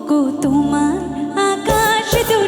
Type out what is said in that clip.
গো তোমার আকাশ তুমি